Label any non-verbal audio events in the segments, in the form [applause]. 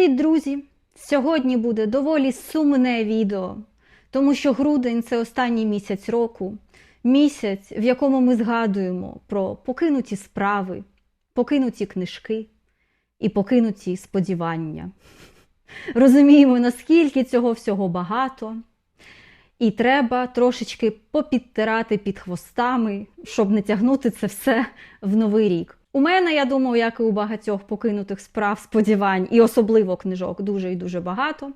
Привіт, друзі! Сьогодні буде доволі сумне відео, тому що грудень це останній місяць року, місяць, в якому ми згадуємо про покинуті справи, покинуті книжки і покинуті сподівання. Розуміємо, наскільки цього всього багато, і треба трошечки попідтирати під хвостами, щоб не тягнути це все в новий рік. У мене, я думаю, як і у багатьох покинутих справ, сподівань, і особливо книжок, дуже і дуже багато.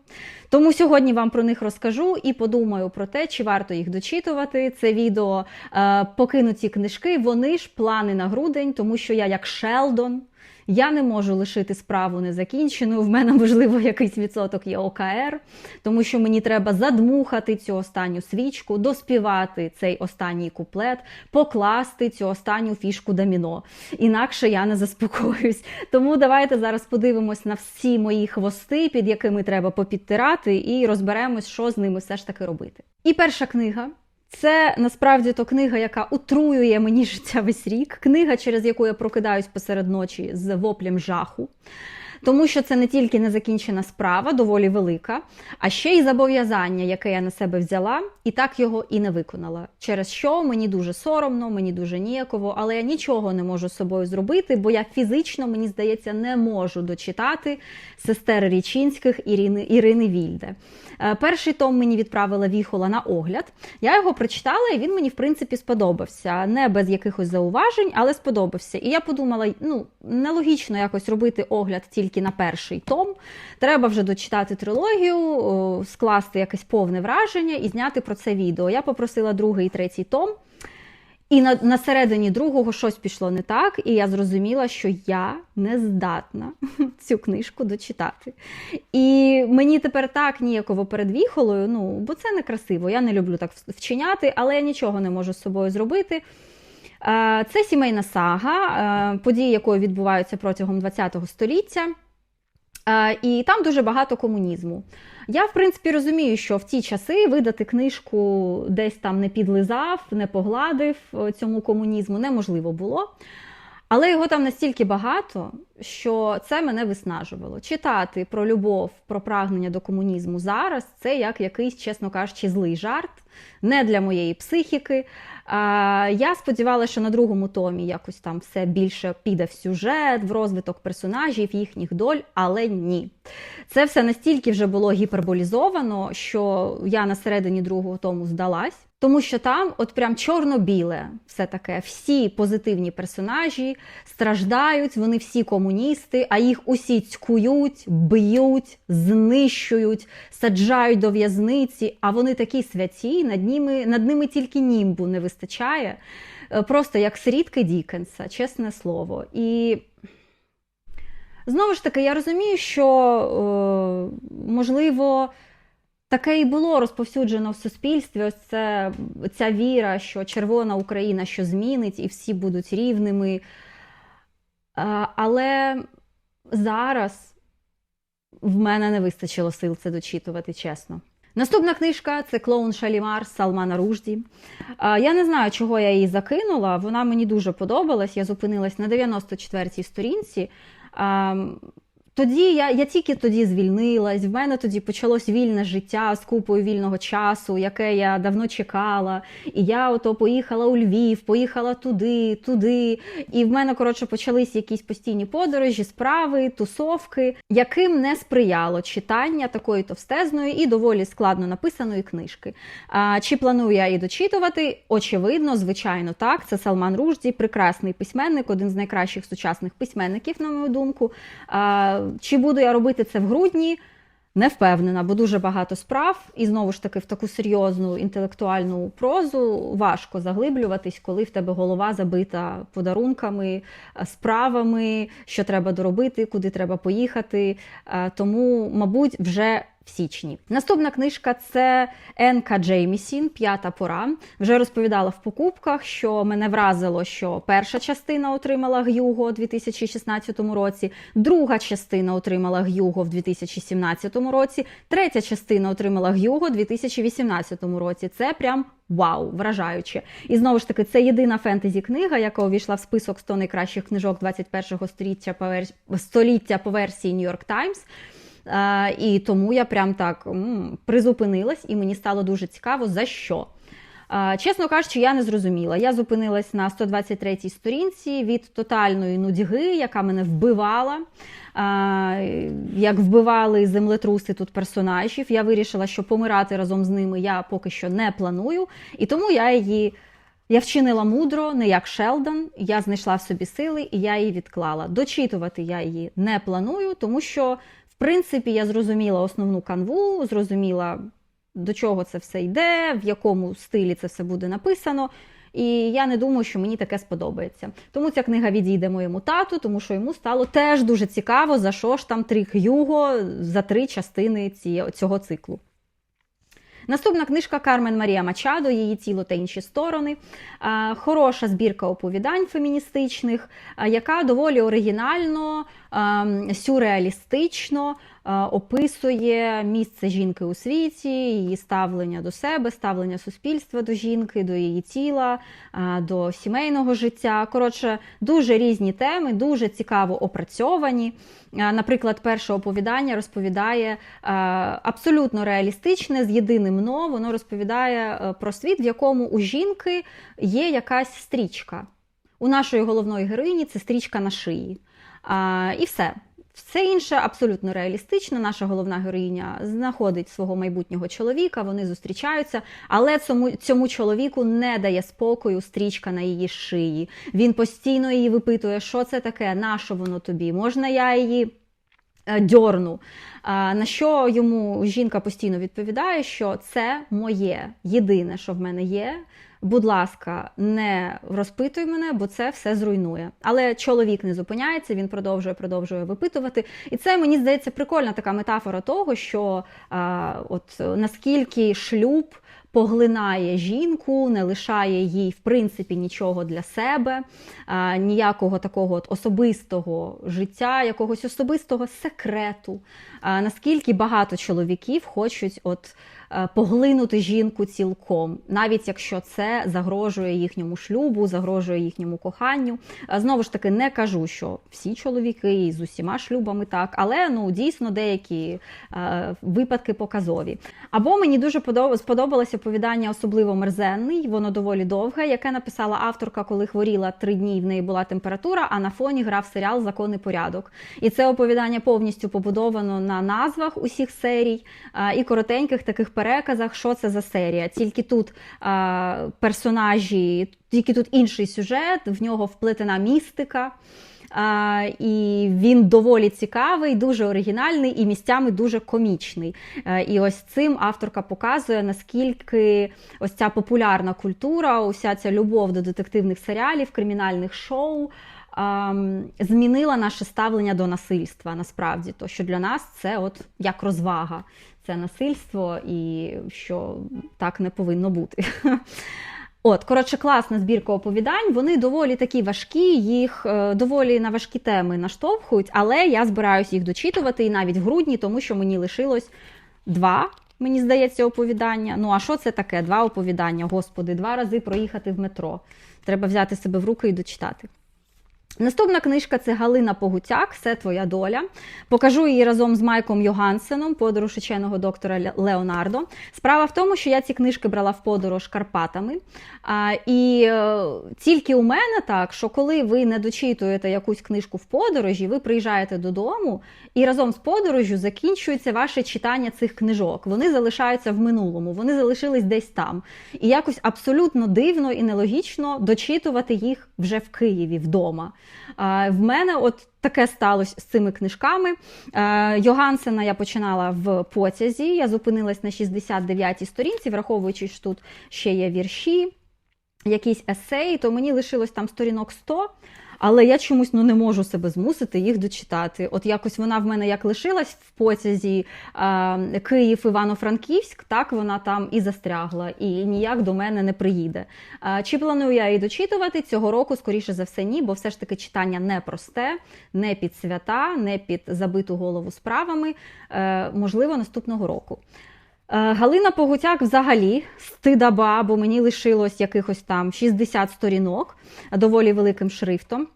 Тому сьогодні вам про них розкажу і подумаю про те, чи варто їх дочитувати. Це відео е, покинуті книжки, вони ж плани на грудень, тому що я як Шелдон. Я не можу лишити справу незакінченою. В мене, можливо, якийсь відсоток є ОКР, тому що мені треба задмухати цю останню свічку, доспівати цей останній куплет, покласти цю останню фішку доміно. Інакше я не заспокоюсь. Тому давайте зараз подивимось на всі мої хвости, під якими треба попідтирати, і розберемось, що з ними все ж таки робити. І перша книга. Це насправді то книга, яка отруює мені життя весь рік. Книга, через яку я прокидаюсь посеред ночі з воплем жаху. Тому що це не тільки незакінчена справа, доволі велика, а ще й зобов'язання, яке я на себе взяла, і так його і не виконала. Через що мені дуже соромно, мені дуже ніяково, але я нічого не можу з собою зробити, бо я фізично, мені здається, не можу дочитати сестер Річинських Ірини, Ірини Вільде. Е, Перший том мені відправила Віхола на огляд. Я його прочитала, і він мені, в принципі, сподобався. Не без якихось зауважень, але сподобався. І я подумала: ну, нелогічно якось робити огляд тільки на перший том. Треба вже дочитати трилогію, скласти якесь повне враження і зняти про це відео. Я попросила другий і третій том. І на, на середині другого щось пішло не так, і я зрозуміла, що я не здатна [laughs] цю книжку дочитати. І мені тепер так ніяково перед віхолою, ну, бо це некрасиво. Я не люблю так вчиняти, але я нічого не можу з собою зробити. Е, Це сімейна сага, е, події якої відбуваються протягом ХХ століття. І там дуже багато комунізму. Я, в принципі, розумію, що в ті часи видати книжку десь там не підлизав, не погладив е, цьому комунізму неможливо було. Але його там настільки багато, що це мене виснажувало. Читати про любов, про прагнення до комунізму зараз це як якийсь, чесно кажучи, злий жарт, не для моєї психіки. Я сподівалася, що на другому томі якось там все більше піде в сюжет, в розвиток персонажів, їхніх доль, але ні. Це все настільки вже було гіперболізовано, що я на середині другого тому здалась. Тому що там, от прям чорно-біле, все таке, всі позитивні персонажі страждають, вони всі комуністи, а їх усі цькують, б'ють, знищують, саджають до в'язниці. А вони такі святі, над ними, над ними тільки німбу не вистачає. Е, Просто як срідки Дікенса, чесне слово. І знову ж таки, я розумію, що е, можливо. Таке і було розповсюджено в суспільстві. Ось це ця віра, що червона Україна що змінить, і всі будуть рівними. Але зараз в мене не вистачило сил це дочитувати, чесно. Наступна книжка це клоун Шалімар Салмана Ружді. Я не знаю, чого я її закинула. Вона мені дуже подобалась. Я зупинилась на 94-й сторінці. Тоді я я тільки тоді звільнилась, в мене тоді почалось вільне життя з купою вільного часу, яке я давно чекала. І я ото поїхала у Львів, поїхала туди, туди. І в мене, коротше, почались якісь постійні подорожі, справи, тусовки, яким не сприяло читання такої товстезної і доволі складно написаної книжки. А, Чи планую я її дочитувати? Очевидно, звичайно, так. Це Салман Ружді, прекрасний письменник, один з найкращих сучасних письменників, на мою думку. А, чи буду я робити це в грудні? Не впевнена, бо дуже багато справ, і знову ж таки в таку серйозну інтелектуальну прозу важко заглиблюватись, коли в тебе голова забита подарунками, справами, що треба доробити, куди треба поїхати. Тому, мабуть, вже в січні. Наступна книжка це Енка Джеймісін, П'ята пора. Вже розповідала в покупках, що мене вразило, що перша частина отримала Гюго у 2016 році, друга частина отримала Гюго в 2017 році, третя частина отримала Гюго у 2018 році. Це прям. Вау, вражаюче. І знову ж таки, це єдина фентезі-книга, яка увійшла в список 100 найкращих книжок 21-го століття по версії New York Times. І тому я прям так призупинилась, і мені стало дуже цікаво, за що. Чесно кажучи, я не зрозуміла. Я зупинилась на 123-й сторінці від тотальної нудьги, яка мене вбивала. Як вбивали землетруси тут персонажів. Я вирішила, що помирати разом з ними я поки що не планую, і тому я її. Я вчинила мудро, не як Шелдон. Я знайшла в собі сили і я її відклала. Дочитувати я її не планую, тому що, в принципі, я зрозуміла основну канву, зрозуміла, до чого це все йде, в якому стилі це все буде написано. І я не думаю, що мені таке сподобається. Тому ця книга відійде моєму тату, тому що йому стало теж дуже цікаво, за що ж там три Юго за три частини цього циклу. Наступна книжка Кармен Марія Мачадо, її тіло та інші сторони. Хороша збірка оповідань феміністичних, яка доволі оригінально, а, сюрреалістично описує місце жінки у світі, її ставлення до себе, ставлення суспільства до жінки, до її тіла, до сімейного життя. Коротше, дуже різні теми, дуже цікаво опрацьовані. Наприклад, перше оповідання розповідає абсолютно реалістичне, з єдиним «но». Воно розповідає е, про світ, в якому у жінки є якась стрічка. У нашої головної героїні це стрічка на шиї. А, І все. Все інше абсолютно реалістично. Наша головна героїня знаходить свого майбутнього чоловіка, вони зустрічаються, але цьому, цьому чоловіку не дає спокою стрічка на її шиї. Він постійно її випитує, що це таке, на що воно тобі, можна я її дьорну. На що йому жінка постійно відповідає, що це моє єдине, що в мене є. Будь ласка, не розпитуй мене, бо це все зруйнує. Але чоловік не зупиняється, він продовжує, продовжує випитувати. І це мені здається прикольна така метафора того, що а, от наскільки шлюб поглинає жінку, не лишає їй в принципі нічого для себе, ніякого такого от особистого життя, якогось особистого секрету. Наскільки багато чоловіків хочуть от поглинути жінку цілком, навіть якщо це загрожує їхньому шлюбу, загрожує їхньому коханню. Е, Знову ж таки, не кажу, що всі чоловіки з усіма шлюбами так, але ну дійсно деякі е, випадки показові. Або мені дуже подоб- сподобалося оповідання особливо мерзенний, воно доволі довге, яке написала авторка, коли хворіла три дні. В неї була температура, а на фоні грав серіал Закон і порядок. І це оповідання повністю побудовано на назвах усіх серій і коротеньких таких переказах, що це за серія. Тільки тут а, персонажі, тільки тут інший сюжет, в нього вплетена містика. А, і він доволі цікавий, дуже оригінальний і місцями дуже комічний. Е, І ось цим авторка показує, наскільки ось ця популярна культура, уся ця любов до детективних серіалів, кримінальних шоу. Змінила наше ставлення до насильства насправді, то що для нас це от як розвага, це насильство, і що так не повинно бути. [laughs] От, коротше, класна збірка оповідань. Вони доволі такі важкі, їх е, доволі на важкі теми наштовхують, але я збираюсь їх дочитувати і навіть в грудні, тому що мені лишилось два. Мені здається, оповідання. Ну а що це таке? Два оповідання, господи, два рази проїхати в метро. Треба взяти себе в руки і дочитати. Наступна книжка це Галина Погутяк, все твоя доля. Покажу її разом з Майком Йогансеном, подорож ученого доктора Леонардо. Справа в тому, що я ці книжки брала в подорож Карпатами. А, і е, тільки у мене так, що коли ви не дочитуєте якусь книжку в подорожі, ви приїжджаєте додому, і разом з подорожю закінчується ваше читання цих книжок. Вони залишаються в минулому, вони залишились десь там. І якось абсолютно дивно і нелогічно дочитувати їх вже в Києві вдома. В мене от таке сталося з цими книжками. Е, Йогансена я починала в потязі. Я зупинилась на 69-й сторінці, враховуючи, що тут ще є вірші, якісь есеї, то мені лишилось там сторінок 100. Але я чомусь ну, не можу себе змусити їх дочитати. От якось вона в мене як лишилась в потязі е, Київ Івано-Франківськ, так вона там і застрягла, і ніяк до мене не приїде. Е, чи планую я її дочитувати цього року? Скоріше за все, ні, бо все ж таки читання не просте, не під свята, не під забиту голову справами. Е, можливо, наступного року. Е, Галина Погутяк взагалі стидаба, бо мені лишилось якихось там 60 сторінок доволі великим шрифтом.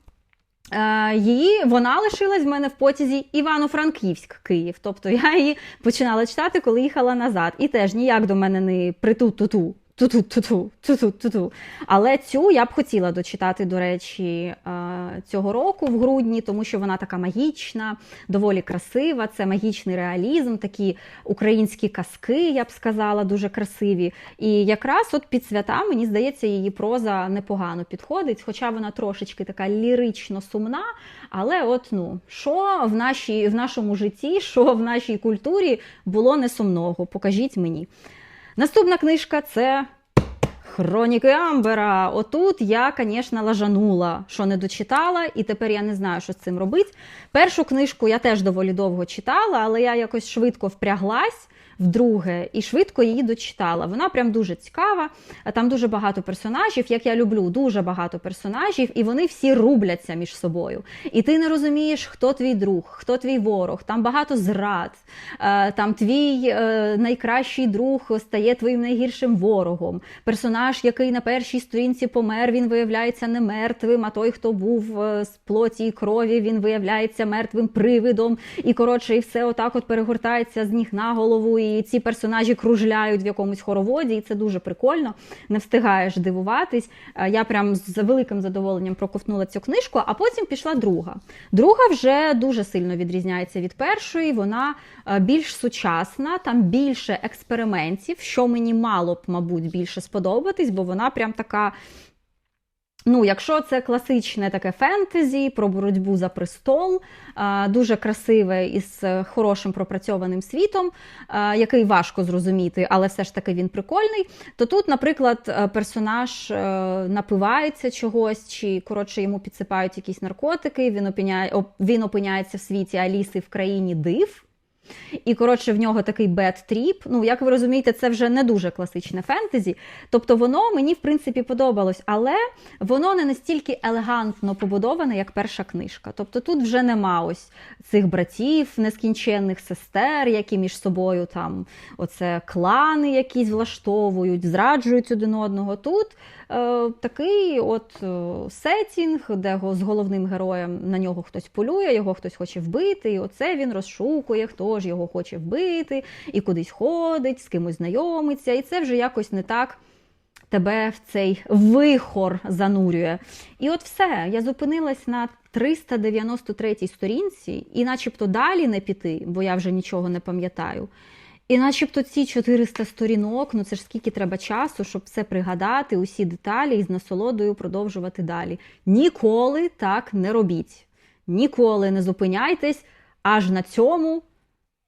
Е, Її вона лишилась в мене в потязі Івано-Франківськ, Київ. Тобто я її починала читати, коли їхала назад. І теж ніяк до мене не притут-туту. Ту-ту-ту-ту, ту-ту-ту-ту. Але цю я б хотіла дочитати, до речі, е, цього року в грудні, тому що вона така магічна, доволі красива. Це магічний реалізм, такі українські казки, я б сказала, дуже красиві. І якраз от під свята, мені здається, її проза непогано підходить, хоча вона трошечки така лірично сумна. Але от ну, що в, нашій, в нашому житті, що в нашій культурі було не сумного? Покажіть мені. Наступна книжка це Хроніки Амбера. Отут я, звісно, лажанула, що не дочитала, і тепер я не знаю, що з цим робити. Першу книжку я теж доволі довго читала, але я якось швидко впряглась вдруге і швидко її дочитала. Вона прям дуже цікава. Там дуже багато персонажів, як я люблю, дуже багато персонажів, і вони всі рубляться між собою. І ти не розумієш, хто твій друг, хто твій ворог. Там багато зрад. Е, Там твій е, найкращий друг стає твоїм найгіршим ворогом. Персонаж, який на першій сторінці помер, він виявляється не мертвим. А той, хто був е, з плоті і крові, він виявляється мертвим привидом. І коротше, і все отак от перегортається з ніг на голову. І ці персонажі кружляють в якомусь хороводі, і це дуже прикольно. Не встигаєш дивуватись. Е, Я прям з великим задоволенням проковтнула цю книжку, а потім пішла друга. Друга вже дуже сильно відрізняється від першої. Вона е, більш сучасна, там більше експериментів, що мені мало б, мабуть, більше сподобатись, бо вона прям така. Ну, якщо це класичне таке фентезі про боротьбу за престол, е, дуже красиве із хорошим пропрацьованим світом, е, який важко зрозуміти, але все ж таки він прикольний. То тут, наприклад, е, персонаж напивається чогось, чи коротше йому підсипають якісь наркотики. Він опиняє, він опиняється в світі Аліси в країні див. І, коротше, в нього такий бед-тріп. Ну, як ви розумієте, це вже не дуже класичне фентезі. Тобто воно мені, в принципі, подобалось, але воно не настільки елегантно побудоване, як перша книжка. Тобто тут вже нема ось цих братів, нескінченних сестер, які між собою там оце клани якісь влаштовують, зраджують один одного. Тут такий от е, сетінг, де з головним героєм на нього хтось полює, його хтось хоче вбити, і оце він розшукує, хто ж його хоче вбити, і кудись ходить, з кимось знайомиться. І це вже якось не так тебе в цей вихор занурює. І от все, я зупинилась на 393 сторінці, і начебто далі не піти, бо я вже нічого не пам'ятаю. І начебто ці 400 сторінок, ну це ж скільки треба часу, щоб все пригадати, усі деталі і з насолодою продовжувати далі. Ніколи так не робіть. Ніколи не зупиняйтесь аж на цьому.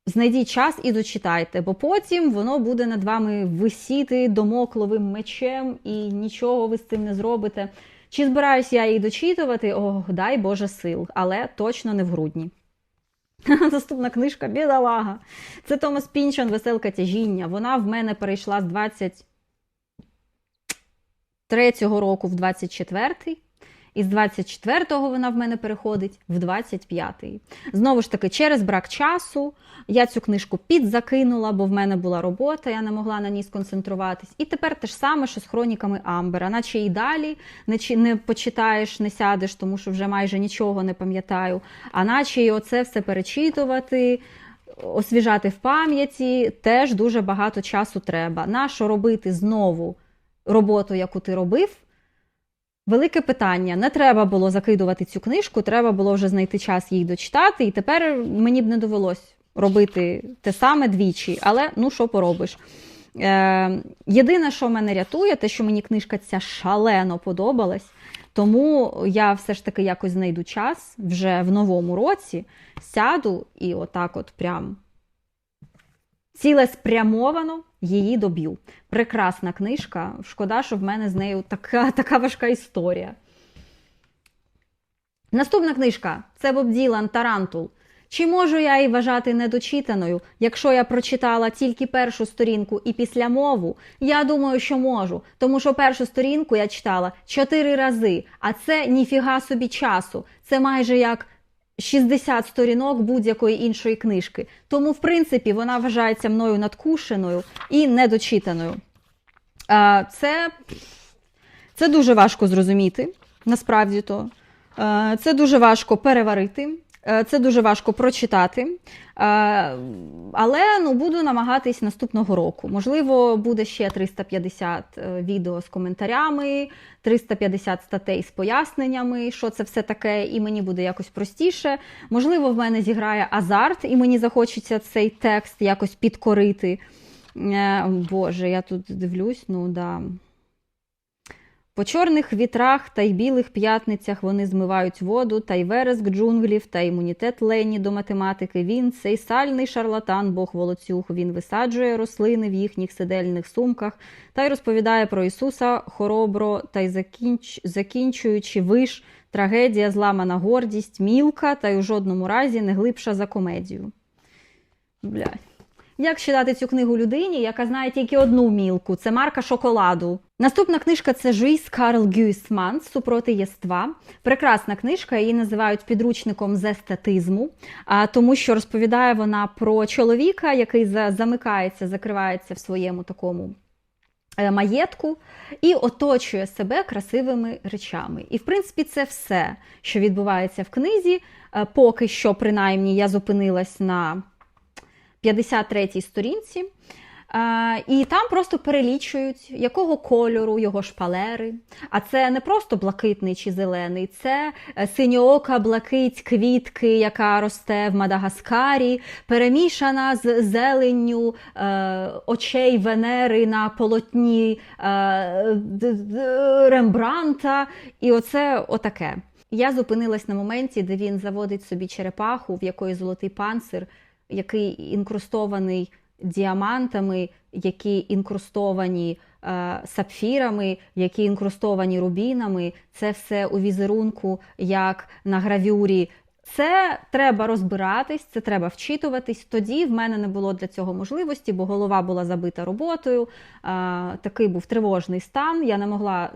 Знайдіть час і дочитайте, бо потім воно буде над вами висіти домокловим мечем, і нічого ви з цим не зробите. Чи збираюсь я її дочитувати? Ох, дай Боже сил, але точно не в грудні. [laughs] Наступна книжка Бідолага. Це Томас Пінчон Веселка тяжіння. Вона в мене перейшла з 23-го року в 24-й. І з 24-го вона в мене переходить в 25-й. Знову ж таки, через брак часу я цю книжку підзакинула, бо в мене була робота, я не могла на ній сконцентруватись. І тепер те ж саме, що з хроніками Амбера, наче і далі не, не почитаєш, не сядеш, тому що вже майже нічого не пам'ятаю. А наче і оце все перечитувати. Освіжати в пам'яті теж дуже багато часу треба. Нащо робити знову роботу, яку ти робив? Велике питання. Не треба було закидувати цю книжку, треба було вже знайти час її дочитати, і тепер мені б не довелось робити те саме двічі, але ну що поробиш. Е, єдине, що мене рятує, те, що мені книжка ця шалено подобалась, тому я все ж таки якось знайду час вже в новому році, сяду і отак от прям цілеспрямовано її доб'ю. Прекрасна книжка. Шкода, що в мене з нею така, [laughs] така важка історія. Наступна книжка це Боб Ділан Тарантул. Чи можу я її вважати недочитаною, якщо я прочитала тільки першу сторінку і після мову? Я думаю, що можу, тому що першу сторінку я читала чотири рази, а це ніфіга собі часу. Це майже як 60 сторінок будь-якої іншої книжки. Тому, в принципі, вона вважається мною надкушеною і недочитаною. Це, це дуже важко зрозуміти, насправді то. Це дуже важко переварити, це дуже важко прочитати. Е, Але ну, буду намагатись наступного року. Можливо, буде ще 350 е, відео з коментарями, 350 статей з поясненнями, що це все таке, і мені буде якось простіше. Можливо, в мене зіграє азарт, і мені захочеться цей текст якось підкорити. Е, Боже, я тут дивлюсь, ну да. По чорних вітрах та й білих п'ятницях вони змивають воду, та й вереск джунглів, та імунітет Лені до математики. Він цей сальний шарлатан, Бог волоцюг. Він висаджує рослини в їхніх сидельних сумках та й розповідає про Ісуса хоробро, та й закінч... закінчуючи виш, трагедія, зламана гордість, мілка, та й у жодному разі не глибша за комедію. Блядь. Як читати цю книгу людині, яка знає тільки одну мілку це марка шоколаду. Наступна книжка це Жуїс Карл Гюйсман супроти єства. Прекрасна книжка, її називають підручником з естетизму, тому що розповідає вона про чоловіка, який замикається, закривається в своєму такому е, маєтку і оточує себе красивими речами. І, в принципі, це все, що відбувається в книзі. Е, Поки що, принаймні, я зупинилась на 53-й сторінці. І там просто перелічують, якого кольору його шпалери. А це не просто блакитний чи зелений, це е, синьоока блакить квітки, яка росте в Мадагаскарі, перемішана з зеленню е, очей Венери на полотні е, Рембранта. І оце отаке. Я зупинилась на моменті, де він заводить собі черепаху, в якої золотий панцир, який інкрустований діамантами, які інкрустовані е, сапфірами, які інкрустовані рубінами. Це все у візерунку, як на гравюрі. Це треба розбиратись, це треба вчитуватись. Тоді в мене не було для цього можливості, бо голова була забита роботою. Такий був тривожний стан. Я не могла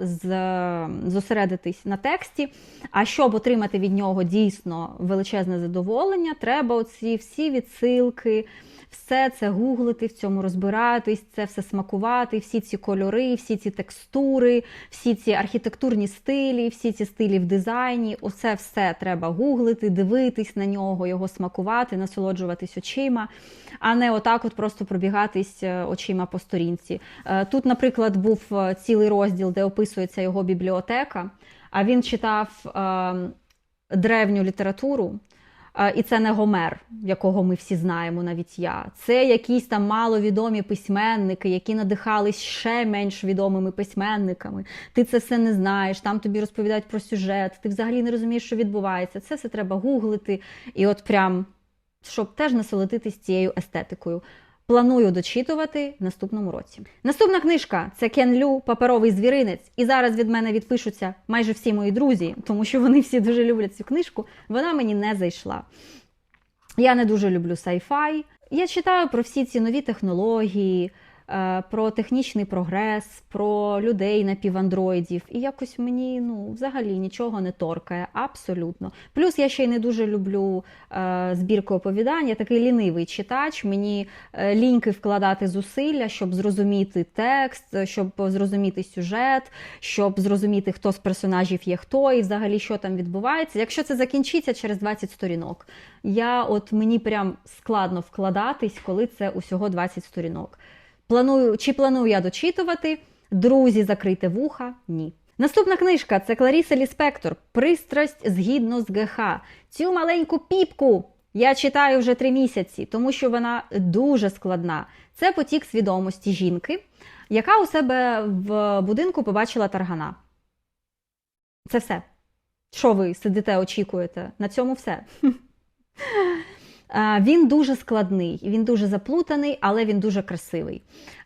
зосередитись на тексті. А щоб отримати від нього дійсно величезне задоволення, треба оці всі відсилки, все це гуглити, в цьому розбиратись, це все смакувати, всі ці кольори, всі ці текстури, всі ці архітектурні стилі, всі ці стилі в дизайні. Оце все треба гуглити, дивитись на нього, його смакувати, насолоджуватись очима, а не отак от просто пробігатись е, очима по сторінці. Е, Тут, наприклад, був е, цілий розділ, де описується його бібліотека, а він читав е, древню літературу. І це не Гомер, якого ми всі знаємо, навіть я. Це якісь там маловідомі письменники, які надихались ще менш відомими письменниками. Ти це все не знаєш, там тобі розповідають про сюжет, ти взагалі не розумієш, що відбувається. Це все треба гуглити. І от прям, щоб теж насолодитись цією естетикою. Планую дочитувати в наступному році. Наступна книжка це Кен Лю Паперовий звіринець. І зараз від мене відпишуться майже всі мої друзі, тому що вони всі дуже люблять цю книжку. Вона мені не зайшла. Я не дуже люблю сайфай. Я читаю про всі ці нові технології, про технічний прогрес, про людей напівандроїдів. І якось мені ну, взагалі нічого не торкає, абсолютно. Плюс я ще й не дуже люблю е, збірки оповідань. Я такий лінивий читач. Мені е, ліньки вкладати зусилля, щоб зрозуміти текст, е, щоб зрозуміти сюжет, щоб зрозуміти, хто з персонажів є хто і взагалі що там відбувається. Якщо це закінчиться через 20 сторінок, я от мені прям складно вкладатись, коли це усього 20 сторінок. Планую, чи планую я дочитувати? Друзі, закрийте вуха? Ні. Наступна книжка це Кларіса Ліспектор Пристрасть згідно з ГХ. Цю маленьку піпку я читаю вже три місяці, тому що вона дуже складна. Це потік свідомості жінки, яка у себе в будинку побачила таргана. Це все. Що ви сидите, очікуєте? На цьому все. [laughs] Е, Він дуже складний, він дуже заплутаний, але він дуже красивий.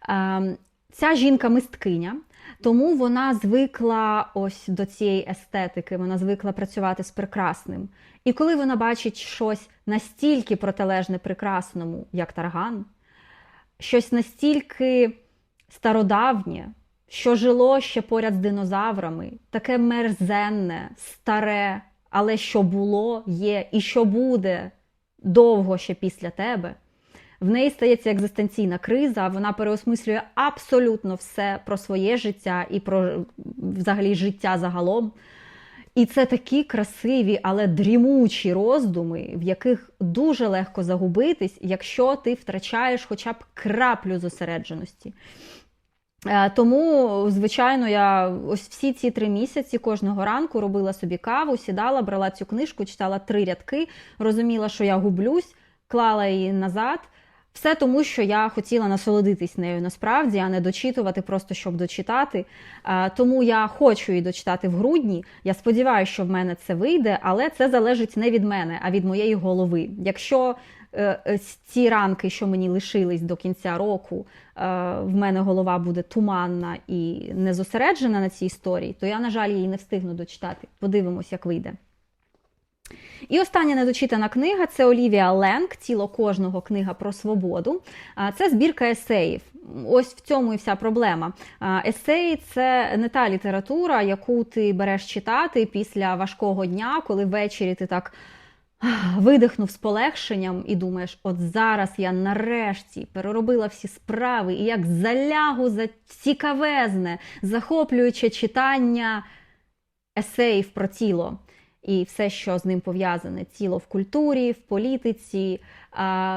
Е, Ця жінка мисткиня, тому вона звикла ось до цієї естетики, вона звикла працювати з прекрасним. І коли вона бачить щось настільки протилежне прекрасному, як тарган, щось настільки стародавнє, що жило ще поряд з динозаврами, таке мерзенне, старе, але що було, є і що буде довго ще після тебе. В неї стається екзистенційна криза, вона переосмислює абсолютно все про своє життя і про взагалі життя загалом. І це такі красиві, але дрімучі роздуми, в яких дуже легко загубитись, якщо ти втрачаєш хоча б краплю зосередженості. Е, Тому, звичайно, я ось всі ці три місяці кожного ранку робила собі каву, сідала, брала цю книжку, читала три рядки, розуміла, що я гублюсь, клала її назад. Все тому, що я хотіла насолодитись нею насправді, а не дочитувати, просто щоб дочитати. Е, Тому я хочу її дочитати в грудні. Я сподіваюся, що в мене це вийде, але це залежить не від мене, а від моєї голови. Якщо ці ранки, що мені лишились до кінця року, е, в мене голова буде туманна і не зосереджена на цій історії, то я, на жаль, її не встигну дочитати. Подивимось, як вийде. І остання недочитана книга це Олівія Ленк Тіло кожного книга про свободу. Це збірка есеїв. Ось в цьому і вся проблема. Есеї це не та література, яку ти береш читати після важкого дня, коли ввечері ти так видихнув з полегшенням і думаєш, от зараз я нарешті переробила всі справи і як залягу за цікавезне, захоплююче читання есеїв про тіло і все, що з ним пов'язане: тіло в культурі, в політиці,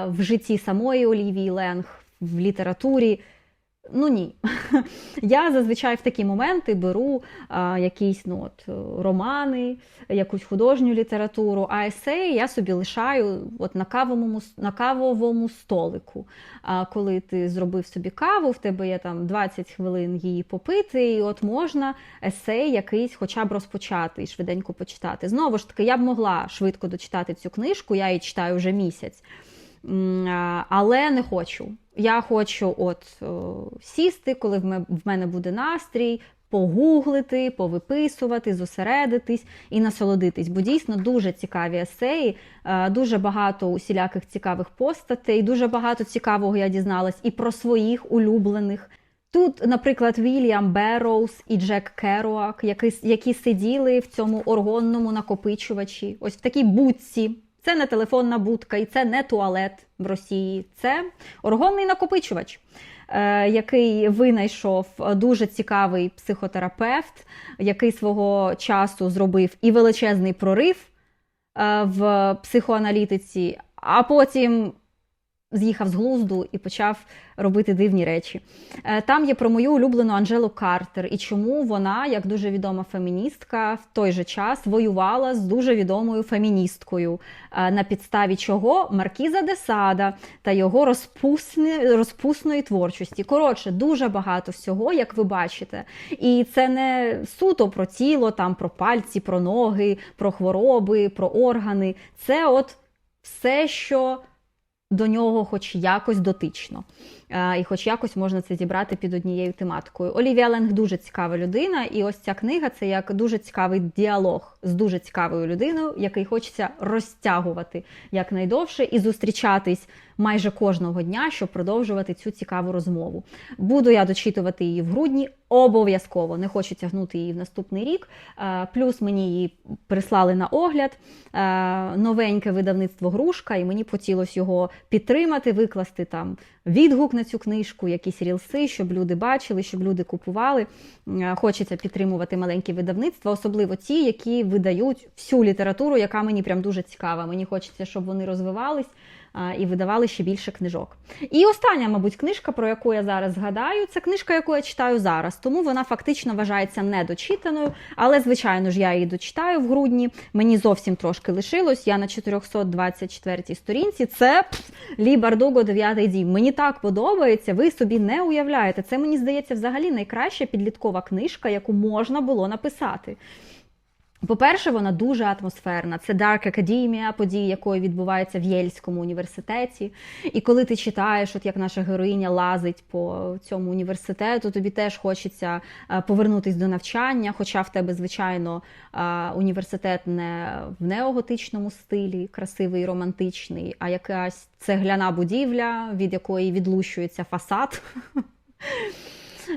в житті самої Олівії Ленг, в літературі. Ну ні. [laughs] Я зазвичай в такі моменти беру а, якісь ну, от, романи, якусь художню літературу, а есеї я собі лишаю от на кавовому, на кавовому столику. А, коли ти зробив собі каву, в тебе є там 20 хвилин її попити, і от можна есей якийсь хоча б розпочати і швиденько почитати. Знову ж таки, я б могла швидко дочитати цю книжку, я її читаю вже місяць. Але не хочу. Я хочу от сісти, коли в мене буде настрій, погуглити, повиписувати, зосередитись і насолодитись. Бо дійсно дуже цікаві есеї, е, дуже багато усіляких цікавих постатей, дуже багато цікавого я дізналась і про своїх улюблених. Тут, наприклад, Вільям Берроуз і Джек Керуак, які, які сиділи в цьому оргонному накопичувачі, ось в такій будці. Це не телефонна будка і це не туалет в Росії. Це оргонний накопичувач, е, який винайшов дуже цікавий психотерапевт, який свого часу зробив і величезний прорив е, в психоаналітиці, а потім з'їхав з глузду і почав робити дивні речі. Е, Там є про мою улюблену Анжелу Картер і чому вона, як дуже відома феміністка, в той же час воювала з дуже відомою феміністкою, е, на підставі чого Маркіза де Сада та його розпусни, розпусної творчості. Коротше, дуже багато всього, як ви бачите. І це не суто про тіло, там про пальці, про ноги, про хвороби, про органи. Це от все, що до нього хоч якось дотично. Е, І хоч якось можна це зібрати під однією тематикою. Олівія Ленг дуже цікава людина, і ось ця книга це як дуже цікавий діалог з дуже цікавою людиною, який хочеться розтягувати якнайдовше і зустрічатись майже кожного дня, щоб продовжувати цю цікаву розмову. Буду я дочитувати її в грудні, обов'язково не хочу тягнути її в наступний рік. Е, Плюс мені її прислали на огляд е, новеньке видавництво Грушка, і мені хотілося його підтримати, викласти там відгук на цю книжку, якісь рілси, щоб люди бачили, щоб люди купували. Е, Хочеться підтримувати маленькі видавництва, особливо ті, які видають всю літературу, яка мені прям дуже цікава. Мені хочеться, щоб вони розвивались і видавали ще більше книжок. І остання, мабуть, книжка, про яку я зараз згадаю, це книжка, яку я читаю зараз, тому вона фактично вважається недочитаною. Але, звичайно ж, я її дочитаю в грудні. Мені зовсім трошки лишилось. Я на 424 сторінці. Це пф, Лі Бардуго, дев'ятий дім. Мені так подобається, ви собі не уявляєте. Це мені здається взагалі найкраща підліткова книжка, яку можна було написати. По-перше, вона дуже атмосферна. Це Dark Academia, події якої відбуваються в Єльському університеті. І коли ти читаєш, от як наша героїня лазить по цьому університету, тобі теж хочеться е, повернутись до навчання. Хоча в тебе, звичайно, е, університет не в неоготичному стилі, красивий, романтичний, а якась цегляна будівля, від якої відлущується фасад.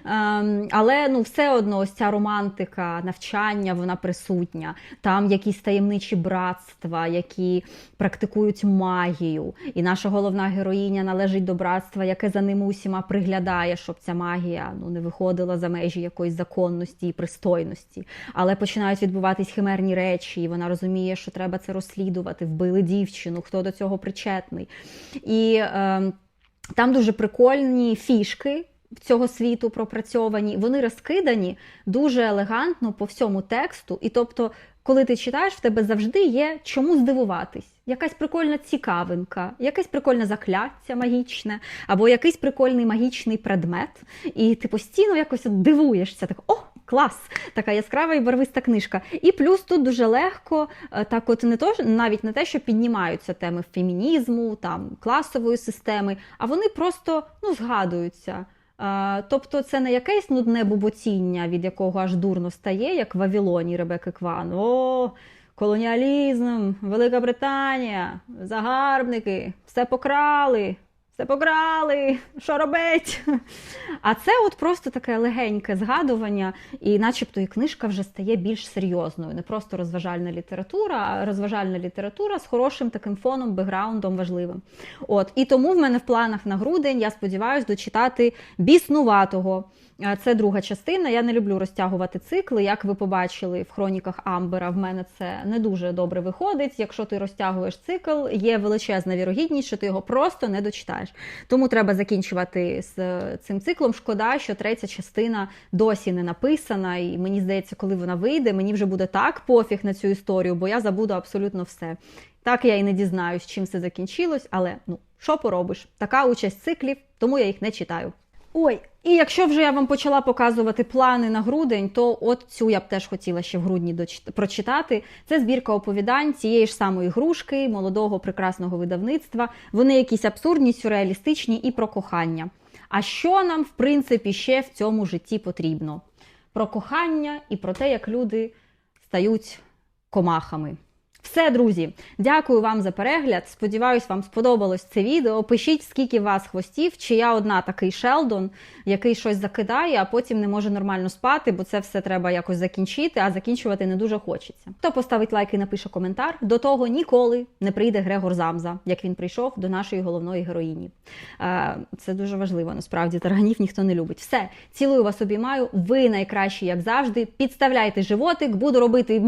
Ем, але ну, все одно ось ця романтика, навчання, вона присутня. Там якісь таємничі братства, які практикують магію. І наша головна героїня належить до братства, яке за ними усіма приглядає, щоб ця магія ну, не виходила за межі якоїсь законності і пристойності. Але починають відбуватись химерні речі, і вона розуміє, що треба це розслідувати. Вбили дівчину, хто до цього причетний. І е, там дуже прикольні фішки. Цього світу пропрацьовані, вони розкидані дуже елегантно по всьому тексту. І тобто, коли ти читаєш, в тебе завжди є чому здивуватись. Якась прикольна цікавинка, якесь прикольне закляття магічне, або якийсь прикольний магічний предмет. І ти постійно якось дивуєшся, так о, клас! Така яскрава і барвиста книжка. І плюс тут дуже легко, е, так от не то, навіть не те, що піднімаються теми фемінізму, там класової системи, а вони просто ну, згадуються. Тобто це не якесь нудне бубоціння, від якого аж дурно стає, як в Вавилоні Ребекки Кван. О, колоніалізм, Велика Британія, загарбники, все покрали, все покрали, що робить? А це от просто таке легеньке згадування, і начебто і книжка вже стає більш серйозною. Не просто розважальна література, а розважальна література з хорошим таким фоном, бекграундом важливим. От І тому в мене в планах на грудень я сподіваюся дочитати біснуватого. Це друга частина. Я не люблю розтягувати цикли. Як ви побачили в хроніках Амбера, в мене це не дуже добре виходить. Якщо ти розтягуєш цикл, є величезна вірогідність, що ти його просто не дочитаєш. Тому треба закінчувати з е, цим циклом. Шкода, що третя частина досі не написана, і мені здається, коли вона вийде, мені вже буде так пофіг на цю історію, бо я забуду абсолютно все. Так я і не дізнаюсь, чим все закінчилось, але ну що поробиш? Така участь циклів, тому я їх не читаю. Ой, і якщо вже я вам почала показувати плани на грудень, то от цю я б теж хотіла ще в грудні прочитати. Це збірка оповідань цієї ж самої грушки, молодого прекрасного видавництва. Вони якісь абсурдні, сюрреалістичні і про кохання. А що нам, в принципі, ще в цьому житті потрібно? Про кохання і про те, як люди стають комахами. Все, друзі, дякую вам за перегляд. Сподіваюсь, вам сподобалось це відео. Пишіть, скільки вас хвостів, чи я одна такий Шелдон, який щось закидає, а потім не може нормально спати, бо це все треба якось закінчити, а закінчувати не дуже хочеться. Хто поставить лайк і напише коментар, до того ніколи не прийде Грегор Замза, як він прийшов до нашої головної героїні. Е, Це дуже важливо, насправді тарганів ніхто не любить. Все, цілую вас обіймаю. Ви найкращі, як завжди. Підставляйте животик, буду робити.